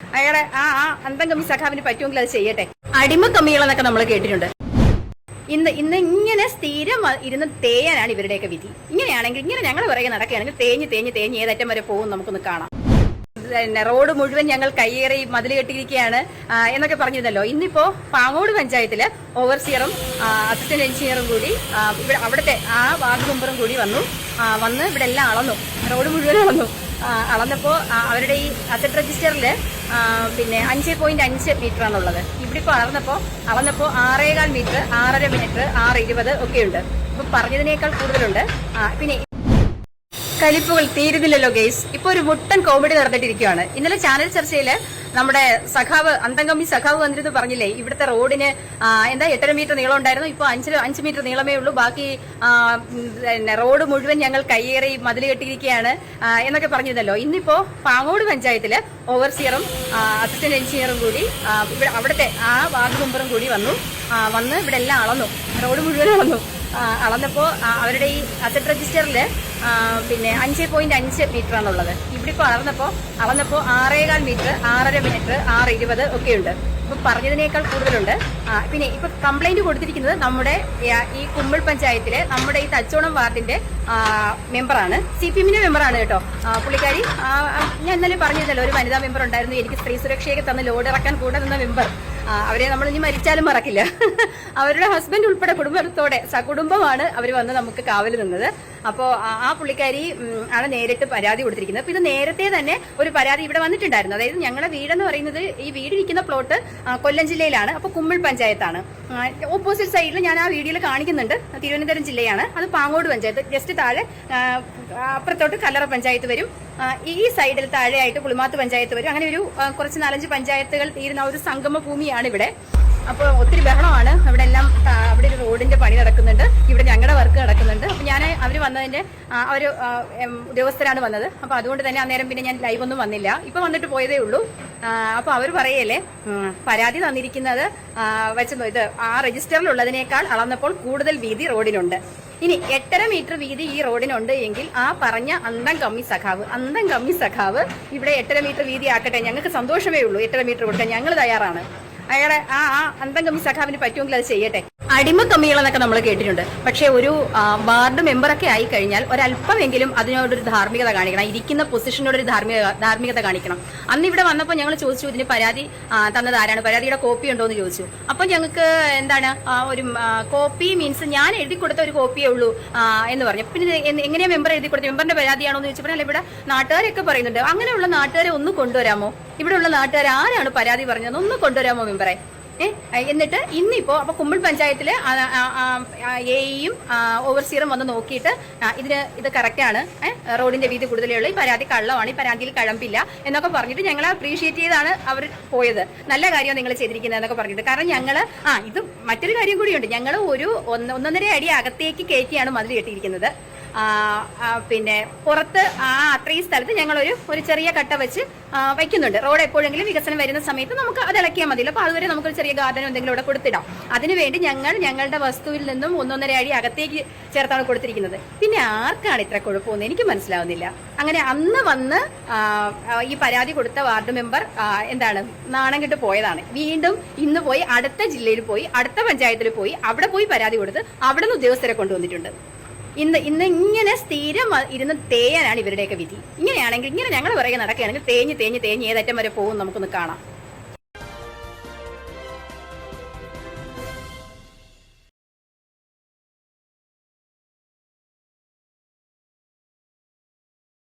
അയാളെ ആ ആ അന്തം കമ്മി സഖാവിന് പറ്റുമെങ്കിൽ അത് ചെയ്യട്ടെ. അടിമ കമ്മികളെന്നൊക്കെ നമ്മൾ കേട്ടിട്ടുണ്ട്. ഇന്ന് ഇന്ന് ഇങ്ങനെ സ്ഥിരം ഇരുന്ന് തേയാനാണ് ഇവരുടെയൊക്കെ വിധി. ഇങ്ങനെയാണെങ്കിൽ ഇങ്ങനെ ഞങ്ങൾ പുറകെ നടക്കുകയാണെങ്കിൽ തേഞ്ഞ് തേഞ്ഞ് തേഞ്ഞ് ഏതറ്റം വരെ പോകും നമുക്കൊന്ന് കാണാം. പിന്നെ റോഡ് മുഴുവൻ ഞങ്ങൾ കയ്യേറി മതിൽ കെട്ടിയിരിക്കുകയാണ് എന്നൊക്കെ പറഞ്ഞിരുന്നല്ലോ. ഇന്നിപ്പോ പാങ്ങോട് പഞ്ചായത്തിൽ ഓവർസിയറും അസിസ്റ്റന്റ് എഞ്ചിനീയറും കൂടി ഇവിടെ അവിടുത്തെ ആ വാർഡ് മെമ്പറും കൂടി വന്നു. വന്ന് ഇവിടെ എല്ലാം അളന്നു. റോഡ് മുഴുവൻ അളന്നു. ആ, അളന്നപ്പോ ആ, അവരുടെ ഈ അസറ്റ് രജിസ്റ്ററിൽ പിന്നെ അഞ്ച് പോയിന്റ് അഞ്ച് മീറ്റർ ആണുള്ളത്. ഇവിടെ ഇപ്പോൾ അളന്നപ്പോൾ അളന്നപ്പോൾ ആറേകാൽ മീറ്റർ ആറര മീറ്റർ ആറ് ഇരുപത് ഒക്കെ ഉണ്ട് ഇപ്പൊ പറഞ്ഞതിനേക്കാൾ കൂടുതലുണ്ട്. പിന്നെ കലിപ്പുകൾ തീരുന്നില്ലല്ലോ ഗെയ്സ് ഇപ്പൊ ഒരു മുട്ടൻ കോമഡി നടന്നിട്ടിരിക്കുകയാണ്. ഇന്നലെ ചാനൽ ചർച്ചയിൽ നമ്മുടെ സഖാവ് അന്തംഗമി സഖാവ് വന്നിരുന്നു പറഞ്ഞില്ലേ? ഇവിടുത്തെ റോഡിന് എന്താ എട്ടര മീറ്റർ നീളം ഉണ്ടായിരുന്നു? ഇപ്പൊ അഞ്ച് അഞ്ച് മീറ്റർ നീളമേ ഉള്ളൂ. ബാക്കി റോഡ് മുഴുവൻ ഞങ്ങൾ കയ്യേറി മതിൽ കെട്ടിയിരിക്കുകയാണ് എന്നൊക്കെ പറഞ്ഞിരുന്നല്ലോ. ഇന്നിപ്പോ പാങ്ങോട് പഞ്ചായത്തിൽ ഓവർസിയറും അസിസ്റ്റന്റ് എഞ്ചിനീയറും കൂടി ഇവിടെ അവിടുത്തെ ആ വാർഡ് മെമ്പറും കൂടി വന്നു. വന്ന് ഇവിടെ എല്ലാം അളന്നു. റോഡ് മുഴുവൻ അളന്നു. അളന്നപ്പോൾ അളന്നപ്പോ അവരുടെ ഈ അസറ്റ് രജിസ്റ്ററിൽ പിന്നെ അഞ്ച് പോയിന്റ് അഞ്ച് മീറ്റർ ആണുള്ളത്. ഇവിടെ ഇപ്പോൾ അളന്നപ്പോൾ അളന്നപ്പോൾ ആറേകാൽ മീറ്റർ ആറര മീറ്റർ ആറ് ഇരുപത് ഒക്കെ ഉണ്ട് ഇപ്പൊ പറഞ്ഞതിനേക്കാൾ കൂടുതലുണ്ട്. പിന്നെ ഇപ്പം കംപ്ലൈന്റ് കൊടുത്തിരിക്കുന്നത് നമ്മുടെ ഈ കുമ്പിൾ പഞ്ചായത്തിലെ നമ്മുടെ ഈ തച്ചോണം വാർഡിന്റെ മെമ്പറാണ് സി പി എമ്മിന്റെ മെമ്പറാണ് കേട്ടോ. പുള്ളിക്കാരി ഞാൻ ഇന്നലെ പറഞ്ഞിരുന്നല്ലോ ഒരു വനിതാ മെമ്പർ ഉണ്ടായിരുന്നു. എനിക്ക് സ്ത്രീ സുരക്ഷയൊക്കെ തന്നെ ലോഡ് ഇറക്കാൻ കൂടെ നിന്ന മെമ്പർ അവരെ നമ്മൾ ഇനി മരിച്ചാലും മറക്കില്ല. അവരുടെ ഹസ്ബൻഡ് ഉൾപ്പെടെ കുടുംബത്തോടെ സകുടുംബമാണ് അവർ വന്ന് നമുക്ക് കാവൽ നിന്നത്. അപ്പോൾ ആ പുള്ളിക്കാരി ആണ് നേരിട്ട് പരാതി കൊടുത്തിരിക്കുന്നത്. അപ്പോൾ ഇത് നേരത്തെ തന്നെ ഒരു പരാതി ഇവിടെ വന്നിട്ടുണ്ടായിരുന്നു. അതായത് ഞങ്ങളുടെ വീടെന്ന് പറയുന്നത് ഈ വീടിരിക്കുന്ന പ്ലോട്ട് കൊല്ലം ജില്ലയിലാണ്. അപ്പോൾ കുമ്മിൾ പഞ്ചായത്താണ്. ഓപ്പോസിറ്റ് സൈഡിൽ ഞാൻ ആ വീഡിയോയിൽ കാണിക്കുന്നുണ്ട്. തിരുവനന്തപുരം ജില്ലയാണ്. അത് പാങ്ങോട് പഞ്ചായത്ത്. ജസ്റ്റ് താഴെ അപ്പുറത്തോട്ട് കല്ലറ പഞ്ചായത്ത് വരും. ഈ സൈഡിൽ താഴെയായിട്ട് പുളിമാത്ത് പഞ്ചായത്ത് വരും. അങ്ങനെ ഒരു കുറച്ച് നാലഞ്ച് പഞ്ചായത്തുകൾ തീരുന്ന ഒരു സംഗമ ഭൂമിയാണ് ഇവിടെ. അപ്പോൾ ഒത്തിരി ബഹളമാണ്. അവിടെ എല്ലാം അവിടെ ഒരു അവർ വന്നതിന്റെ ഒരു ഉദ്യോഗസ്ഥരാണ് വന്നത്. അപ്പോൾ അതുകൊണ്ട് തന്നെ അന്നേരം പിന്നെ ഞാൻ ലൈവ് ഒന്നും വന്നില്ല. ഇപ്പൊ വന്നിട്ട് പോയതേ ഉള്ളൂ. അപ്പോൾ അവർ പറയല്ലേ പരാതി തന്നിരിക്കുന്നത് വെച്ച് ഇത് ആ രജിസ്റ്ററിലുള്ളതിനേക്കാൾ അളന്നപ്പോൾ കൂടുതൽ വീതി റോഡിനുണ്ട്. ഇനി എട്ടര മീറ്റർ വീതി ഈ റോഡിനുണ്ട് എങ്കിൽ ആ പറഞ്ഞ അന്തം കമ്മി സഖാവ് അന്തം കമ്മി സഖാവ് ഇവിടെ എട്ടര മീറ്റർ വീതി ആക്കട്ടെ. ഞങ്ങൾക്ക് സന്തോഷമേ ഉള്ളൂ എട്ടര മീറ്റർ കൊടുക്കാൻ. ഞങ്ങൾ തയ്യാറാണ്. അയാളെ ആ ആ അന്തം കമ്മി സഖാവിന് പറ്റുമെങ്കിൽ അത് ചെയ്യട്ടെ. അടിമ കമ്മികളെന്നൊക്കെ നമ്മൾ കേട്ടിട്ടുണ്ട്. പക്ഷേ ഒരു വാർഡ് മെമ്പറൊക്കെ ആയി കഴിഞ്ഞാൽ ഒരല്പമെങ്കിലും അതിനോടൊരു ധാർമ്മികത കാണിക്കണം. ഇരിക്കുന്ന പൊസിഷനോടൊരു ധാർമ്മിക ധാർമ്മികത കാണിക്കണം. അന്ന് ഇവിടെ വന്നപ്പോൾ ഞങ്ങൾ ചോദിച്ചു ഇതിന് പരാതി തന്നത് ആരാണ് പരാതിയുടെ കോപ്പി ഉണ്ടോ? എന്ന് ചോദിച്ചു. അപ്പോൾ ഞങ്ങൾക്ക് എന്താണ് ഒരു കോപ്പി മീൻസ് ഞാൻ എഴുതി കൊടുത്ത ഒരു കോപ്പിയേ ഉള്ളൂ എന്ന് പറഞ്ഞു. പിന്നെ എങ്ങനെയാണ് എങ്ങനെയാ മെമ്പർ എഴുതി കൊടുത്തത്? മെമ്പറിന്റെ പരാതിയാണോ എന്ന് ചോദിച്ചപ്പോൾ ഇവിടെ നാട്ടുകാരൊക്കെ പറയുന്നുണ്ട്. അങ്ങനെയുള്ള നാട്ടുകാരെ ഒന്ന് കൊണ്ടുവരാമോ? ഇവിടെയുള്ള നാട്ടുകാർ ആരാണ് പരാതി പറഞ്ഞത് ഒന്ന് കൊണ്ടുവരാമോ മെമ്പറെ എന്നിട്ട് ഇന്നിപ്പോ അപ്പൊ കുമ്പിൾ പഞ്ചായത്തിൽ എയും ഓവർസീറും വന്ന് നോക്കിയിട്ട് ഇതിന് ഇത് കറക്റ്റ് ആണ്. റോഡിന്റെ വീതി കൂടുതലേ ഈ പരാതി കള്ളമാണ്. ഈ പരാതിയിൽ കഴമ്പില്ല എന്നൊക്കെ പറഞ്ഞിട്ട് ഞങ്ങൾ അപ്രീഷിയേറ്റ് ചെയ്താണ് അവർ പോയത്. നല്ല കാര്യം നിങ്ങൾ ചെയ്തിരിക്കുന്നത് എന്നൊക്കെ പറഞ്ഞിട്ട്. കാരണം ഞങ്ങൾ ആ ഇത് മറ്റൊരു കാര്യം കൂടിയുണ്ട്. ഞങ്ങൾ ഒരു ഒന്ന് ഒന്നൊന്നര അടി അകത്തേക്ക് കയറ്റിയാണ് മതിൽ കെട്ടിയിരിക്കുന്നത്. പിന്നെ പുറത്ത് ആ അത്രയും സ്ഥലത്ത് ഞങ്ങളൊരു ഒരു ചെറിയ കട്ട വെച്ച് വയ്ക്കുന്നുണ്ട് റോഡ് എപ്പോഴെങ്കിലും വികസനം വരുന്ന സമയത്ത് നമുക്ക് അത് ഇളക്കിയാൽ മതിയല്ലോ അപ്പോൾ അതുവരെ നമുക്കൊരു ചെറിയ ഗാർഡൻ എന്തെങ്കിലും ഇവിടെ കൊടുത്തിടാം. അതിനുവേണ്ടി ഞങ്ങൾ ഞങ്ങളുടെ വസ്തുവിൽ നിന്നും ഒന്നൊന്നര അടി അകത്തേക്ക് ചേർത്താണ് കൊടുത്തിരിക്കുന്നത്. പിന്നെ ആർക്കാണ് ഇത്ര കുഴപ്പമൊന്നും എനിക്ക് മനസ്സിലാവുന്നില്ല. അങ്ങനെ അന്ന് വന്ന് ഈ പരാതി കൊടുത്ത വാർഡ് മെമ്പർ എന്താണ് നാണം കിട്ട് പോയതാണ്. വീണ്ടും ഇന്ന് പോയി അടുത്ത ജില്ലയിൽ പോയി അടുത്ത പഞ്ചായത്തിൽ പോയി അവിടെ പോയി പരാതി കൊടുത്ത് അവിടെ നിന്ന് ഉദ്യോഗസ്ഥരെ കൊണ്ടുവന്നിട്ടുണ്ട്. ഇന്ന് ഇന്ന് ഇങ്ങനെ സ്ഥിരം ഇരുന്ന് തേയാനാണ് ഇവരുടെയൊക്കെ വിധി. ഇങ്ങനെയാണെങ്കിൽ ഇങ്ങനെ ഞങ്ങൾ പിറകെ നടക്കുകയാണെങ്കിൽ തേഞ്ഞ് തേഞ്ഞ് തേഞ്ഞ് ഏതറ്റം വരെ പോകും നമുക്കൊന്ന് കാണാം.